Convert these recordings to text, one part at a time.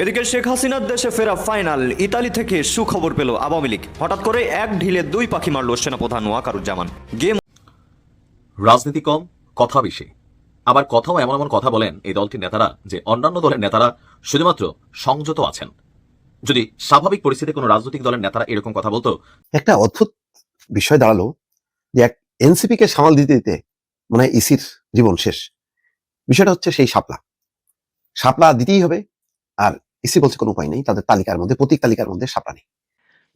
এদিকে শেখ হাসিনার দেশে ফেরা ফাইনাল। ইতালি থেকে সুখবর পেল আওয়ামী লীগ। হঠাৎ করে এক ঢিলে দুই পাখি মারল সেনাপ্রধান ওয়াকারুজ্জামান। গেম রাজনীতি কম কথা বেশি। আবার কথাও এমন এমন কথা বলেন এই দলটির নেতারা যে অন্যান্য দলের নেতারা শুধুমাত্র সংযত আছেন। যদি স্বাভাবিক পরিস্থিতিতে কোনো রাজনৈতিক দলের নেতারা এরকম কথা বলতো একটা অদ্ভুত বিষয় দাঁড়াল যে এক এনসিপি কে সামাল দিতে দিতে মানে ইসির জীবন শেষ। বিষয়টা হচ্ছে সেই সাপলা সাপলা দিতেই হবে আর ইসি বলছে কোনো উপায় নেই তাদের তালিকার মধ্যে প্রতীক তালিকার মধ্যে শাপলা নেই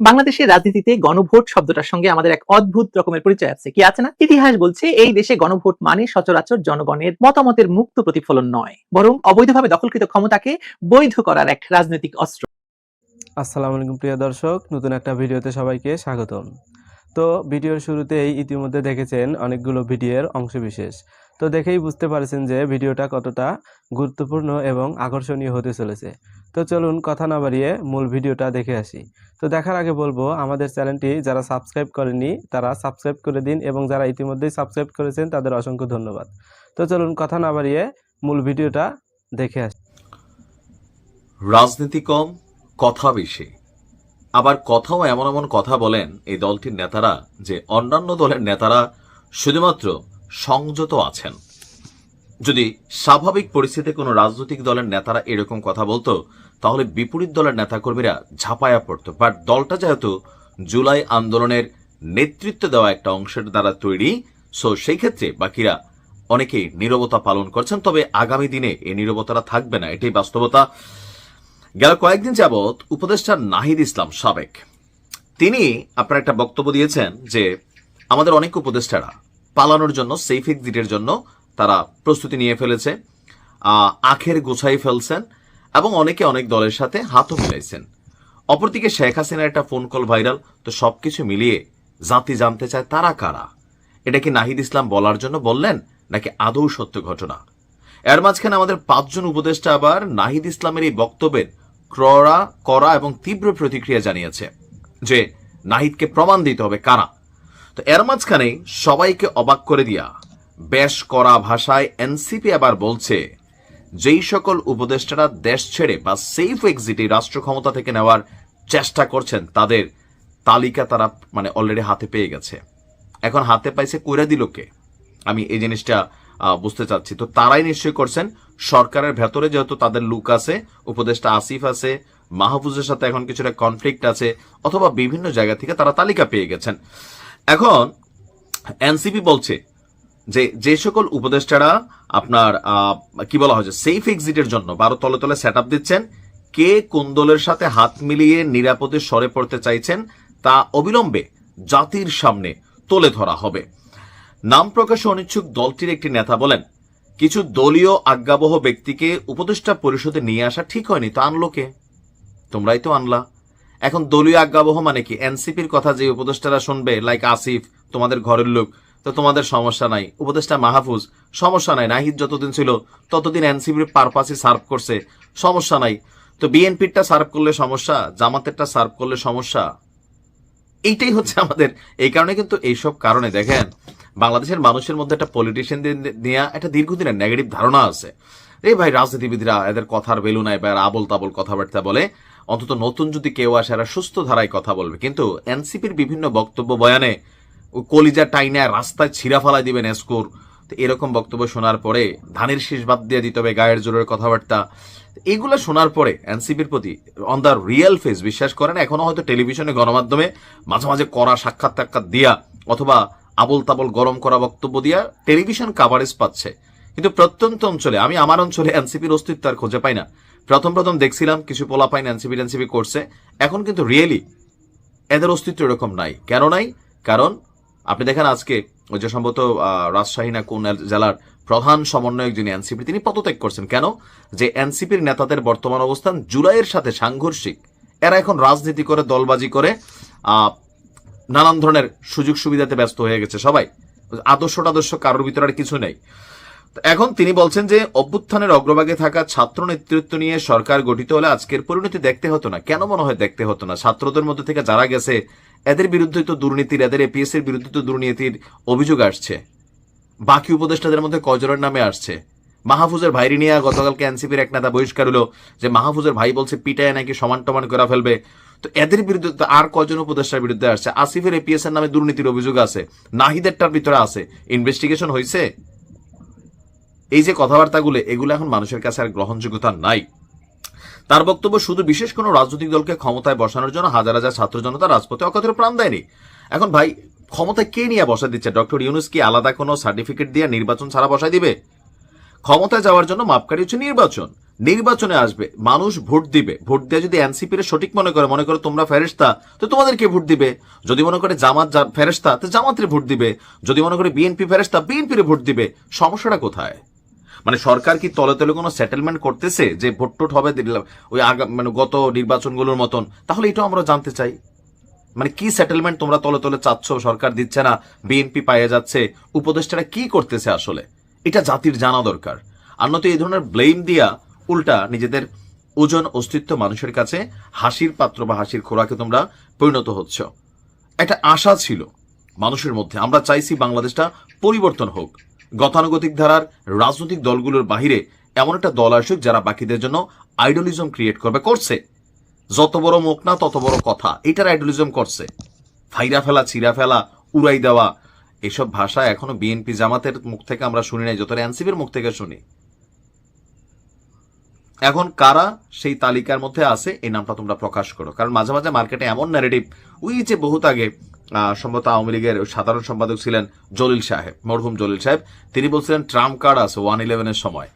বাংলাদেশের রাজনীতিতে গণভোট শব্দটার সঙ্গে আমাদের এক অদ্ভুত রকমের পরিচয় আছে। কি আছে না? ইতিহাস বলছে এই দেশে গণভোট মানে সচরাচর জনগণের মতামতের মুক্ত প্রতিফলন নয় বরং অবৈধভাবে দখলকৃত ক্ষমতাকে বৈধ করার এক রাজনৈতিক অস্ত্র। আসসালামু আলাইকুম প্রিয় দর্শক। নতুন একটা ভিডিওতে সবাইকে স্বাগতম। তো ভিডিওর শুরুতেই ইতিমধ্যে দেখেছেন অনেকগুলো ভিডিওর অংশবিশেষ। তো দেখেই বুঝতে পারছেন যে ভিডিওটা কতটা গুরুত্বপূর্ণ এবং আকর্ষণীয় হতে চলেছে। তো চলুন কথা না বাড়িয়ে মূল ভিডিওটা দেখে আসি। তো দেখার আগে বলব, আমাদের চ্যানেলটি যারা সাবস্ক্রাইব করেনি তারা সাবস্ক্রাইব করে দিন এবং যারা ইতিমধ্যেই সাবস্ক্রাইব করেছেন, তাদের অসংখ্য ধন্যবাদ। তো চলুন কথা না বাড়িয়ে মূল ভিডিওটা দেখে আসি। রাজনীতি কম, কথা বেশি। আবার কথাও এমন এমন কথা বলেন এই দলটির নেতারা যে অন্যান্য দলের নেতারা শুধুমাত্র সংযত আছেন। যদি স্বাভাবিক পরিস্থিতিতে কোনো রাজনৈতিক দলের নেতারা এরকম কথা বলতো, তাহলে বিপরীত দলের নেতাকর্মীরা ঝাঁপায়া পড়তো। বাট দলটা যেহেতু জুলাই আন্দোলনের নেতৃত্ব দেওয়া একটা অংশের দ্বারা তৈরি, সো সেই ক্ষেত্রে বাকিরা অনেকেই নীরবতা পালন করছেন। তবে আগামী দিনে এই নীরবতাটা থাকবে না, এটাই বাস্তবতা। গেল কয়েকদিন যাবৎ উপদেষ্টা নাহিদ ইসলাম সাবেক। তিনি আপনার একটা বক্তব্য দিয়েছেন যে, আমাদের অনেক উপদেষ্টারা পালানোর জন্য সেফ এক্সিটের জন্য তারা প্রস্তুতি নিয়ে ফেলেছে। আখের গোছাই ফেলছেন এবং অনেকে অনেক দলের সাথে হাতও মিলাইছেন। অপরদিকে শেখ হাসিনার একটা ফোন কল ভাইরাল তো সবকিছু মিলিয়ে জাতি জানতে চায় তারা কারা? এটা কি নাহিদ ইসলাম বলার জন্য বললেন, নাকি আদৌ সত্য ঘটনা? এর মাঝখানে আমাদের পাঁচজন উপদেষ্টা আবার নাহিদ ইসলামের এই বক্তব্যের ক্রড়া করা এবং তীব্র প্রতিক্রিয়া জানিয়েছে যে নাহিদকে প্রমাণ দিতে হবে কারা। তো এর মাঝখানে সবাইকে অবাক করে দিয়া বেশ করা ভাষায় এনসিপি আবার বলছে, যেই সকল উপদেষ্টারা দেশ ছেড়ে বা সেফ এক্সিটে রাষ্ট্র ক্ষমতা থেকে নেওয়ার চেষ্টা করছেন, তাদের তালিকা তারা মানে অলরেডি হাতে পেয়ে গেছে। এখন হাতে পাইছে কইরা দিল কে? আমি এই জিনিসটা বুঝতে চাচ্ছি। তো তারাই নিশ্চয়ই করছেন, সরকারের ভেতরে যেহেতু তাদের লুক আছে, উপদেষ্টা আসিফ আছে, মাহফুজের সাথে এখন কিছুটা কনফ্লিক্ট আছে, অথবা বিভিন্ন জায়গা থেকে তারা তালিকা পেয়ে গেছেন। এখন এনসিপি বলছে যে যে সকল উপদেষ্টারা আপনার কি বলা হয়েছে সেফ এক্সিটের জন্য বারো তলে তলে সেট আপ দিচ্ছেন, কে কোন দলের সাথে হাত মিলিয়ে নিরাপদে সরে পড়তে চাইছেন তা অবিলম্বে জাতির সামনে তুলে ধরা হবে। নাম প্রকাশে অনিচ্ছুক দলটির একটি নেতা বলেন, কিছু দলীয় আজ্ঞাবহ ব্যক্তিকে উপদেষ্টা পরিষদে নিয়ে আসা ঠিক হয়নি, তো আনলো কে? তোমরাই তো আনলা। এখন দলীয় আজ্ঞাবহ মানে কি? এনসিপির কথা যে উপদেষ্টারা শুনবে লাইক আসিফ, তোমাদের ঘরের লোক, তো তোমাদের সমস্যা নাই। উপদেষ্টা মাহফুজ, সমস্যা নাই। নাহিদ যতদিন ছিল, ততদিন এনসিপির পারপাসই সার্ভ করছে। সমস্যা নাই। তো বিএনপিরটা সার্ভ করলে সমস্যা, জামাতেরটা সার্ভ করলে সমস্যা? এইটাই হচ্ছে আমাদের, এই কারণে কিন্তু এইসব কারণে। দেখেন, বাংলাদেশের মানুষের মধ্যে একটা পলিটিশিয়ান নিয়ে একটা দীর্ঘদিনের নেগেটিভ ধারণা আছে। এই ভাই, রাজনীতিবিদরা এদের কথার বেলু নাই বা আবল তাবল কথাবার্তা বলে। অন্তত নতুন যদি কেউ আসে, এরা সুস্থ ধারায় কথা বলবে। কিন্তু এনসিপির বিভিন্ন বক্তব্য বয়ানে কলিজা টাইনা রাস্তায় ছিঁড়া ফালাই দিবেন এসকোর। তো এরকম বক্তব্য শোনার পরে ধানের শীষ বাদ দিয়ে দিতে হবে গায়ের জোরের কথাবার্তা। এগুলো শোনার পরে এনসিপির প্রতি অন দ্য রিয়েল ফেস বিশ্বাস করেন, এখনও হয়তো টেলিভিশনে, গণমাধ্যমে মাঝে মাঝে করা সাক্ষাৎ টাক্ষাৎ দিয়া অথবা আবল তাবল গরম করা বক্তব্য দিয়া টেলিভিশন কাভারেজ পাচ্ছে। কিন্তু প্রত্যন্ত অঞ্চলে, আমি আমার অঞ্চলে এনসিপির অস্তিত্ব আর খুঁজে পাই না। প্রথম প্রথম দেখছিলাম কিছু পোলা পাইন এনসিপি এনসিপি করছে। এখন কিন্তু রিয়েলি এদের অস্তিত্ব এরকম নাই। কেন নাই? কারণ আপনি দেখেন আজকে ওই যে সম্ভবত রাজশাহী না কোন জেলার প্রধান সমন্বয়ক যিনি এনসিপি, তিনি পদত্যাগ করছেন। কেন? যে এনসিপির নেতাদের বর্তমান অবস্থান জুলাইয়ের সাথে সাংঘর্ষিক। এরা এখন রাজনীতি করে, দলবাজি করে নানান ধরনের সুযোগ সুবিধাতে ব্যস্ত হয়ে গেছে সবাই। আদর্শ টাদর্শ কারোর ভিতরে আর কিছু নেই। এখন তিনি বলছেন যে, অভ্যুত্থানের অগ্রভাগে থাকা ছাত্র নেতৃত্ব নিয়ে সরকার গঠিত হলে আজকের পরিণতি দেখতে হতো না। কেন মনে হয় দেখতে হতো না? ছাত্রদের মধ্যে থেকে যারা গেছে, এদের বিরুদ্ধে তো দুর্নীতির, এদের এপিএস এর বিরুদ্ধে তো দুর্নীতির অভিযোগ আসছে। বাকি উপদেষ্টাদের মধ্যে কজনের নামে আসছে? মাহফুজের ভাইরি নিয়ে গতকালকে এনসিপির এক নেতা বহিষ্কার হলো যে, মাহফুজের ভাই বলছে, পিটায় নাকি সমান টমান করে ফেলবে। তো এদের বিরুদ্ধে তো আর কজন উপদেষ্টার বিরুদ্ধে আসছে? আসিফের এপিএস এর নামে দুর্নীতির অভিযোগ আছে। নাহিদেরটার ভিতরে আছে। ইনভেস্টিগেশন হয়েছে এই যে কথাবার্তাগুলো, এগুলো এখন মানুষের কাছে আর গ্রহণযোগ্যতা নাই। তার বক্তব্য শুধু বিশেষ কোনো রাজনৈতিক দলকে ক্ষমতায় বসানোর জন্য হাজার হাজার ছাত্র জনতা রাজপথে অকাতরে প্রাণ দেয়নি। এখন ভাই, ক্ষমতায় কে নিয়ে বসা দিচ্ছে? ডক্টর ইউনুস কি আলাদা কোনো সার্টিফিকেট দিয়ে নির্বাচন ছাড়া বসাই দিবে? ক্ষমতায় যাওয়ার জন্য মাপকাঠি হচ্ছে নির্বাচন। নির্বাচনে আসবে, মানুষ ভোট দিবে। ভোট দিয়ে যদি এনসিপির সঠিক মনে করে, মনে করো তোমরা ফেরেস্তা তো তোমাদেরকে ভোট দিবে? যদি মনে করে জামাত ফেরেস্তা তো জামাতের ভোট দিবে। যদি মনে করে বিএনপি ফেরেস্তা বিএনপির ভোট দিবে। সমস্যাটা কোথায়? মানে সরকার কি তলে তলে কোনো সেটেলমেন্ট করতেছে যে ভোট টোট হবে ওই মানে গত নির্বাচনগুলোর মতন? তাহলে এটাও আমরা জানতে চাই। মানে কি সেটেলমেন্ট তোমরা তলে তলে চাচ্ছ? সরকার দিচ্ছে না, বিএনপি পাইয়ে যাচ্ছে, উপদেষ্টারা কি করতেছে আসলে? এটা জাতির জানা দরকার। আর নয়তো এই ধরনের ব্লেম দিয়া উল্টা নিজেদের ওজন অস্তিত্ব মানুষের কাছে হাসির পাত্র বা হাসির খোরাকে তোমরা পরিণত হচ্ছ। একটা আশা ছিল মানুষের মধ্যে। আমরা চাইছি বাংলাদেশটা পরিবর্তন হোক। গতানুগতিক ধারার রাজনৈতিক দলগুলোর বাহিরে এমন একটা দল আসুক যারা বাকিদের জন্য আইডলিজম ক্রিয়েট করবে, করছে। যত বড় মুখ না, তত বড় কথা। এটার আইডলিজম করছে। ফাইরা ফেলা চিরা ফেলা, উড়াই দেওয়া, এসব ভাষা এখনও বিএনপি জামাতের মুখ থেকে আমরা শুনি নাই যত এনসিপির মুখ থেকে শুনি। এখন কারা সেই তালিকার মধ্যে আছে, এই নামটা তোমরা প্রকাশ করো। কারণ মাঝে মাঝে মার্কেটে এমন ন্যারেটিভ ওই যে বহুত আগে সম্ভবত আওয়ামী লীগের সাধারণ সম্পাদক ছিলেন জলিল সাহেব, মরহুম জলিল সাহেব। তিনি বলছিলেন, ট্রাম্প কার্ড আছে, ওয়ান ইলেভেনের সময়।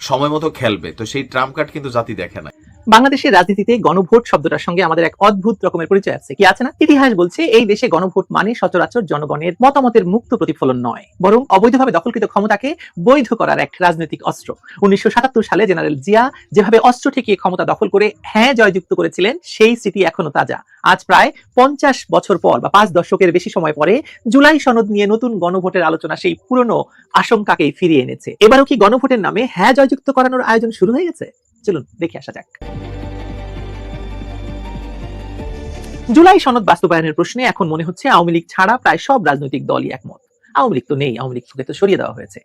সময় মতো খেলবে। তো সেই ট্রাম্প কার্ড কিন্তু জাতি দেখে না বাংলাদেশের রাজনীতিতে গণভোট শব্দটার সঙ্গে আমাদের এক অদ্ভুত রকমের পরিচয় আছে। কি আছে না? ইতিহাস বলছে, এই দেশে গণভোট মানে সচরাচর জনগণের মতামতের মুক্ত প্রতিফলন নয়, বরং অবৈধভাবে দখলকৃত ক্ষমতাকে বৈধ করার এক রাজনৈতিক অস্ত্র। উনিশশো সালে জেনারেল জিয়া যেভাবে অস্ত্র ঠেকিয়ে ক্ষমতা দখল করে হ্যাঁ জয়যুক্ত করেছিলেন, সেই স্মৃতি এখনও তাজা। আজ প্রায় পঞ্চাশ বছর পর বা পাঁচ দশকের বেশি সময় পরে জুলাই সনদ নিয়ে নতুন গণভোটের আলোচনা সেই পুরনো আশঙ্কাকেই ফিরিয়ে এনেছে। এবারও কি গণভোটের নামে হ্যাঁ জয়যুক্ত করানোর আয়োজন শুরু হয়ে গেছে? চলুন, দেখে আসা যাক। জুলাই সনদ বাস্তবায়নের প্রশ্নে এখন মনে হচ্ছে আওয়ামী লীগ ছাড়া প্রায় সব রাজনৈতিক দলই একমত। আওয়ামী লীগ তো নেই, আওয়ামী তো সরিয়ে দেওয়া হয়েছে।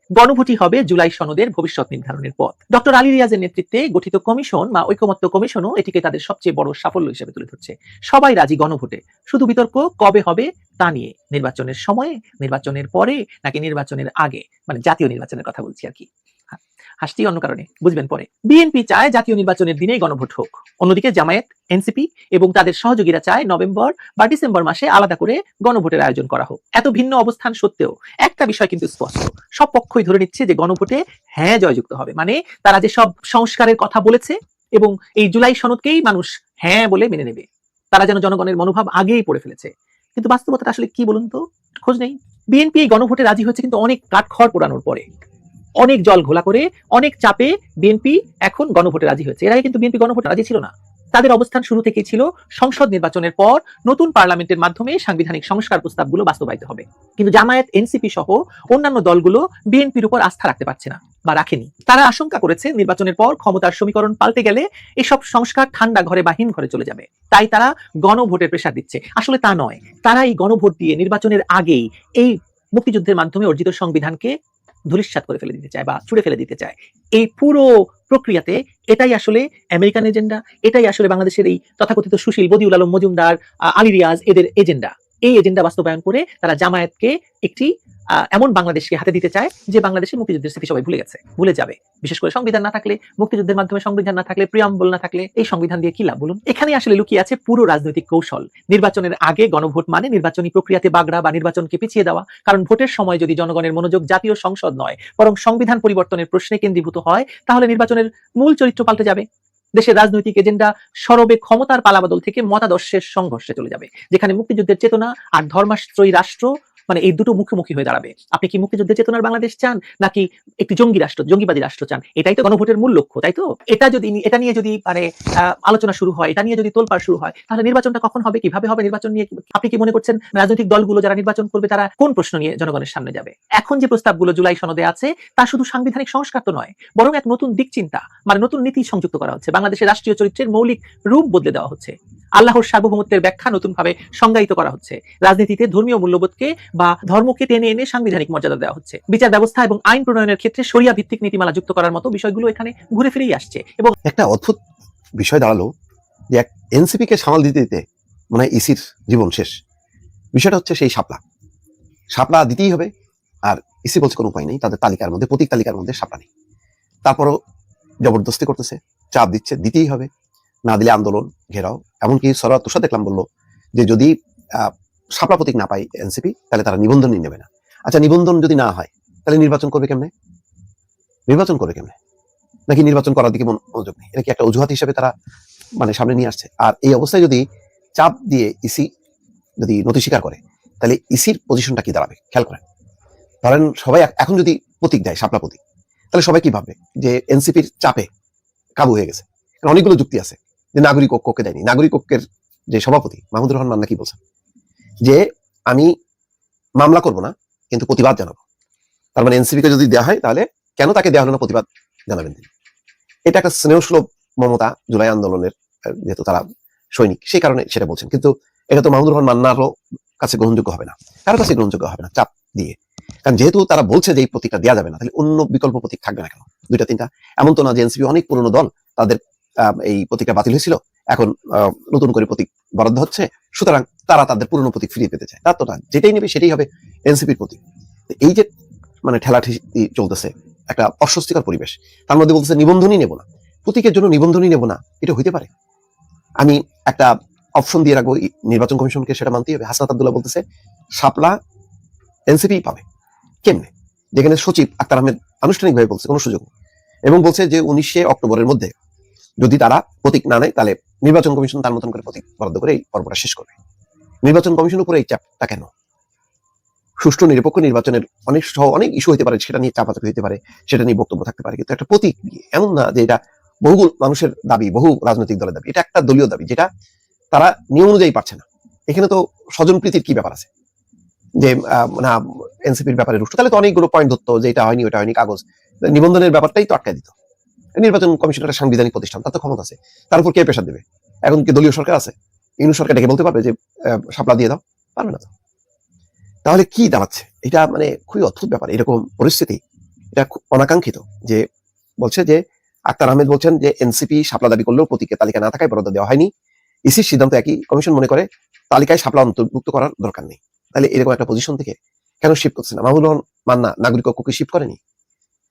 হবে জুলাই সনদের ভবিষ্যৎ নির্ধারণের পথ। ডক্টর আলী রিয়াজের নেতৃত্বে গঠিত কমিশন বা ঐকমত্য কমিশনও এটিকে তাদের সবচেয়ে বড় সাফল্য হিসেবে তুলে ধরছে। সবাই রাজি গণভোটে। শুধু বিতর্ক কবে হবে তা নিয়ে। নির্বাচনের সময়ে, নির্বাচনের পরে, নাকি নির্বাচনের আগে? মানে জাতীয় নির্বাচনের কথা বলছি আর কি। হাসছি অন্য কারণে, বুঝবেন পরে। বিএনপি চায় জাতীয় নির্বাচনের দিনেই গণভোট হোক। অন্যদিকে জামায়াত, এনসিপি এবং তাদের সহযোগীরা চায় নভেম্বর বা ডিসেম্বর মাসে আলাদা করে গণভোটের আয়োজন করা হোক। এত ভিন্ন অবস্থান সত্ত্বেও একটা বিষয় কিন্তু স্পষ্ট। সব পক্ষই ধরে নিচ্ছে যে গণভোটে হ্যাঁ জয়যুক্ত হবে। মানে তারা যে সব সংস্কারের কথা বলেছে এবং এই জুলাই সনদকেই মানুষ হ্যাঁ বলে মেনে নেবে। তারা যেন জনগণের মনোভাব আগেই পড়ে ফেলেছে। কিন্তু বাস্তবতাটা আসলে কি বলুন তো? খোঁজ নেই। বিএনপি এই গণভোটে রাজি হয়েছে কিন্তু অনেক কাঠখড় পোড়ানোর পরে। অনেক জল ঘোলা করে, অনেক চাপে বিএনপি এখন গণভোটে রাজি হয়েছে। এর আগে কিন্তু বিএনপি গণভোটে রাজি ছিল না। তাদের অবস্থান শুরু থেকেই ছিল সংসদ নির্বাচনের পর নতুন পার্লামেন্টের মাধ্যমে সাংবিধানিক সংস্কার প্রস্তাবগুলো বাস্তবায়িত হবে। কিন্তু জামায়াত এনসিপি সহ অন্যান্য দলগুলো বিএনপির উপর আস্থা রাখতে পারছে না বা রাখেনি। তারা আশঙ্কা করেছে নির্বাচনের পর ক্ষমতার সমীকরণ পাল্টে গেলে এসব সংস্কার ঠান্ডা ঘরে বাহিন ঘরে চলে যাবে। তাই তারা গণভোটের প্রেশার দিচ্ছে। আসলে তা নয়। তারা এই গণভোট দিয়ে নির্বাচনের আগেই এই মুক্তিযুদ্ধের মাধ্যমে অর্জিত সংবিধানকে ধূলিসাৎ করে ফেলে দিতে চায় বা ছুড়ে ফেলে দিতে চায়। এই পুরো প্রক্রিয়াতে এটাই আসলে আমেরিকান এজেন্ডা, এটাই আসলে বাংলাদেশের এই তথাকথিত সুশীল বদিউল আলম, মজুমদার আলী রিয়াজ এদের এজেন্ডা। এই এজেন্ডা বাস্তবায়ন করে তারা জামায়াতকে একটি এমন বাংলাদেশকে হাতে দিতে চায় যে বাংলাদেশের মুক্তিযুদ্ধের স্মৃতি সবাই ভুলে গেছে, ভুলে যাবে। বিশেষ করে সংবিধান না থাকলে, মুক্তিযুদ্ধের মাধ্যমে সংবিধান না থাকলে প্রিয়াম্বল না থাকলে, এই সংবিধান দিয়ে কি লাভ বলুন? এখানে আসলে লুকিয়ে আছে পুরো রাজনৈতিক কৌশল। নির্বাচনের আগে গণভোট মানে নির্বাচনী প্রক্রিয়াতে বাগড়া বা নির্বাচনকে পিছিয়ে দেওয়া। কারণ ভোটের সময় যদি জনগণের মনোযোগ জাতীয় সংসদ নয়, বরং সংবিধান পরিবর্তনের প্রশ্নে কেন্দ্রীভূত হয়, তাহলে নির্বাচনের মূল চরিত্র পাল্টে যাবে। দেশের রাজনৈতিক এজেন্ডা সরবে ক্ষমতার পালাবদল থেকে মতাদর্শের সংঘর্ষে চলে যাবে, যেখানে মুক্তিযুদ্ধের চেতনা আর ধর্মাশ্রয়ী রাষ্ট্র মানে এই দুটো মুখোমুখি হয়ে দাঁড়াবে। আপনি কি মুক্তিযুদ্ধের চেতনার বাংলাদেশ চান, নাকি একটি জঙ্গি রাষ্ট্র, জঙ্গিবাদী রাষ্ট্র চান? এটাই তো গণভোটের মূল লক্ষ্য, তাই তো? এটা যদি এটা নিয়ে যদি মানে আলোচনা শুরু হয়, এটা নিয়ে যদি তোলপাড় শুরু হয়, তাহলে নির্বাচনটা কখন হবে, কীভাবে হবে নির্বাচন নিয়ে আপনি কি মনে করছেন রাজনৈতিক দলগুলো যারা নির্বাচন করবে, তারা কোন প্রশ্ন নিয়ে জনগণের সামনে যাবে? এখন যে প্রস্তাবগুলো জুলাই সনদে আছে, তা শুধু সাংবিধানিক সংস্কার তো নয়, বরং এক নতুন দিক চিন্তা মানে নতুন নীতি সংযুক্ত করা হচ্ছে। বাংলাদেশের রাষ্ট্রীয় চরিত্রের মৌলিক রূপ বদলে দেওয়া হচ্ছে। আল্লাহর সার্বভৌমত্বের ব্যাখ্যা নতুনভাবে সংজ্ঞায়িত করা হচ্ছে। রাজনীতিতে ধর্মীয় মূল্যবোধকে বা ধর্মকে টেনে এনে সাংবিধানিক মর্যাদা দেওয়া হচ্ছে। বিচার ব্যবস্থা এবং আইন প্রণয়নের ক্ষেত্রে সরিয়া ভিত্তিক নীতিমালা যুক্ত করার মতো বিষয়গুলো এখানে ঘুরে ফিরেই আসছে এবং একটা অদ্ভুত বিষয় দাঁড়াল যে এক এনসিপি কে সামাল দিতে দিতে মানে ইসির জীবন শেষ। বিষয়টা হচ্ছে সেই শাপলা। শাপলা দিতেই হবে আর ইসি বলছে কোনো উপায় নেই, তাদের তালিকার মধ্যে, প্রতীক তালিকার মধ্যে শাপলা নেই। তারপরও জবরদস্তি করতেছে, চাপ দিচ্ছে, দিতেই হবে। না দিলে আন্দোলন ঘেরাও। এমনকি সরা তুষা দেখলাম বলল যে যদি শাপলা প্রতীক না পায় এনসিপি, তাহলে তারা নিবন্ধনই নেবে না। আচ্ছা নিবন্ধন যদি না হয়, তাহলে নির্বাচন করবে কেমনে? নির্বাচন করবে কেমনে? নাকি নির্বাচন করার দিকে মনোযোগ নেই? এটা কি একটা অজুহাত হিসেবে তারা মানে সামনে নিয়ে আসছে? আর এই অবস্থায় যদি চাপ দিয়ে ইসি যদি নথি স্বীকার করে, তাহলে ইসির পজিশনটা কি দাঁড়াবে? খেয়াল করেন। ধরেন সবাই এখন যদি প্রতীক দেয় শাপলা প্রতীক, তাহলে সবাই কি ভাববে? যে এনসিপির চাপে কাবু হয়ে গেছে। অনেকগুলো যুক্তি আছে যে নাগরিক ঐক্যকে দেয়নি। নাগরিক ঐক্যের যে সভাপতি মাহমুদুর রহমান মান্না কি বলছেন? যে আমি মামলা করব না, কিন্তু প্রতিবাদ জানাব। তার মানে এনসিপি কে যদি দেওয়া হয়, তাহলে কেন তাকে দেওয়া হলো না, প্রতিবাদ জানাবেন তিনি? এটা একটা স্নেহসুলভ মমতা জুলাই আন্দোলনের যেহেতু তারা সৈনিক, সেই কারণে সেটা বলছেন। কিন্তু এটা তো মাহমুদুর রহমান মান্নারও কাছে গ্রহণযোগ্য হবে না। কারও কাছে গ্রহণযোগ্য হবে না, চাপ দিয়ে। কারণ যেহেতু তারা বলছে যে এই প্রতীকটা দেওয়া যাবে না, তাহলে অন্য বিকল্প প্রতীক থাকবে না কেন? দুইটা, তিনটা। এমন তো না যে এনসিপি অনেক পুরনো দল, তাদের এই প্রতীকটা বাতিল হয়েছিল, এখন নতুন করে প্রতীক বরাদ্দ হচ্ছে। সুতরাং তারা তাদের পুরনো প্রতীক ফিরিয়ে পেতে চায়। তার তো না, যেটাই নেবে সেটাই হবে এনসিপির প্রতীক। এই যে মানে ঠেলাঠেলি চলতেছে, একটা অস্বস্তিকর পরিবেশ। তার মধ্যে বলতেছে, নিবন্ধনই নেব না। প্রতীকের জন্য নিবন্ধনই নেব না। এটা হইতে পারে। আমি একটা অপশন দিয়ে রাখব নির্বাচন কমিশনকে সেটা মানতেই হবে। হাসনাত আব্দুল্লাহ বলতেছে, শাপলা এনসিপি পাবে। কেমনে? যেখানে সচিব আক্তার আহমেদ আনুষ্ঠানিকভাবে বলছে, কোনো সুযোগ এবং বলছে যে, উনিশে অক্টোবরের মধ্যে যদি তারা প্রতীক না নেয়, তাহলে নির্বাচন কমিশন তার মতন করে প্রতীক বরাদ্দ করে এই পর্বটা শেষ করবে। নির্বাচন কমিশনের উপরে এই চাপটা কেন? সুষ্ঠু নিরপেক্ষ নির্বাচনের অনেক সহ অনেক ইস্যু হতে পারে, সেটা নিয়ে চাপাচাপি হতে পারে, সেটা নিয়ে বক্তব্য থাকতে পারে, কিন্তু একটা প্রতীক এমন না যে এটা বহু মানুষের দাবি, বহু রাজনৈতিক দলের দাবি, এটা একটা দলীয় দাবি, যেটা তারা নিয়ম অনুযায়ী পারছে না। এখানে তো স্বজন প্রীতির কি ব্যাপার আছে? যে না, এনসিপির ব্যাপারে রুষ্ট। তাহলে তো অনেকগুলো পয়েন্ট ধরতো যে এটা হয়নি, ওটা হয়নি, কাগজ। নিবন্ধনের ব্যাপারটাই তো আটকায় দিত। নির্বাচন কমিশন একটা সাংবিধানিক প্রতিষ্ঠান, তার তো ক্ষমতা আছে। তার উপর কে পেশা দেবে? এখন কি দলীয় সরকার আছে? ইউনিট সরকার ডেকে বলতে পারবে যে শাপলা দিয়ে দাও। পারবে না তাহলে কি দাঁড়াচ্ছে? এটা মানে খুবই অদ্ভুত ব্যাপার, এরকম পরিস্থিতি। এটা অনাকাঙ্ক্ষিত যে বলছে যে, আক্তার আহমেদ বলছেন যে, এনসিপি শাপলা দাবি করলেও প্রতীকের তালিকা না থাকায় বরাদ্দ দেওয়া হয়নি। ইসির সিদ্ধান্ত একই কমিশন মনে করে, তালিকায় সাপলা অন্তর্ভুক্ত করার দরকার নেই। তাহলে এরকম একটা পজিশন থেকে কেন শিফট করছে না? রহমান মান্না নাগরিক ঐক্যকে শিফট করেনি?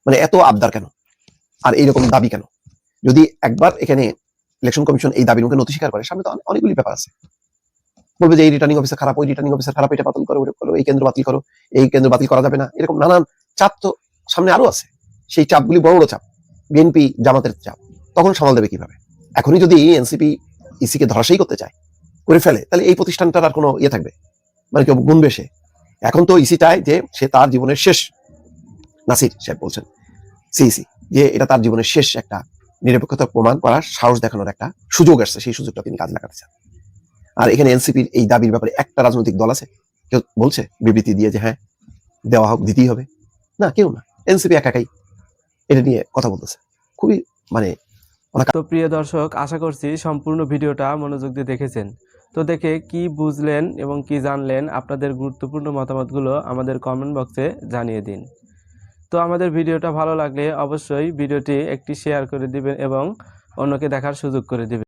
মানে এত আবদার কেন? আর এইরকম দাবি কেন? যদি একবার এখানে ইলেকশন কমিশন এই দাবির মুখে নথি স্বীকার করে, সামনে তো অনেকগুলি ব্যাপার আছে। বলবে যে এই রিটার্নিং অফিসার খারাপ, ওই রিটার্নিং অফিসার খারাপ, এটা বাতিল করো করো, এই কেন্দ্র বাতিল করো, এই কেন্দ্র বাতিল করা যাবে না, এরকম নানান চাপ তো সামনে আরও আছে। সেই চাপগুলি বড় বড় চাপ বিএনপি জামাতের চাপ, তখন সামাল দেবে কীভাবে? এখনই যদি এনসিপি ইসি কে ধরাশাই করতে চায়, করে ফেলে, তাহলে এই প্রতিষ্ঠানটার আর কোনো ইয়ে থাকবে? মানে কেউ গুনবে সে? এখন তো ইসি চায় যে সে তার জীবনের শেষ, নাসির সাহেব বলছেন সিইসি যে এটা তার জীবনের শেষ একটা নিরপেক্ষতা প্রমাণ করার সাহস দেখানোর একটা সুযোগ আসছে, সেই সুযোগটা তিনি কাজে লাগাতে চান। আর এখানে এনসিপির এই দাবির ব্যাপারে একটা রাজনৈতিক দল আছে, কেউ বলছে, বিবৃতি দিয়ে যে হ্যাঁ দেওয়া হোক, দিতেই হবে। না, কেউ না এনসিপি একাই এটা নিয়ে কথা বলতেছে। খুবই মানে তো প্রিয় দর্শক, আশা করছি সম্পূর্ণ ভিডিওটা মনোযোগ দিয়ে দেখেছেন। তো দেখে কি বুঝলেন এবং কি জানলেন আপনাদের গুরুত্বপূর্ণ মতামতগুলো আমাদের কমেন্ট বক্সে জানিয়ে দিন। তো আমাদের ভিডিওটা ভালো লাগলে অবশ্যই ভিডিওটি একটি শেয়ার করে দিবেন এবং অন্যকে দেখার সুযোগ করে দিবেন।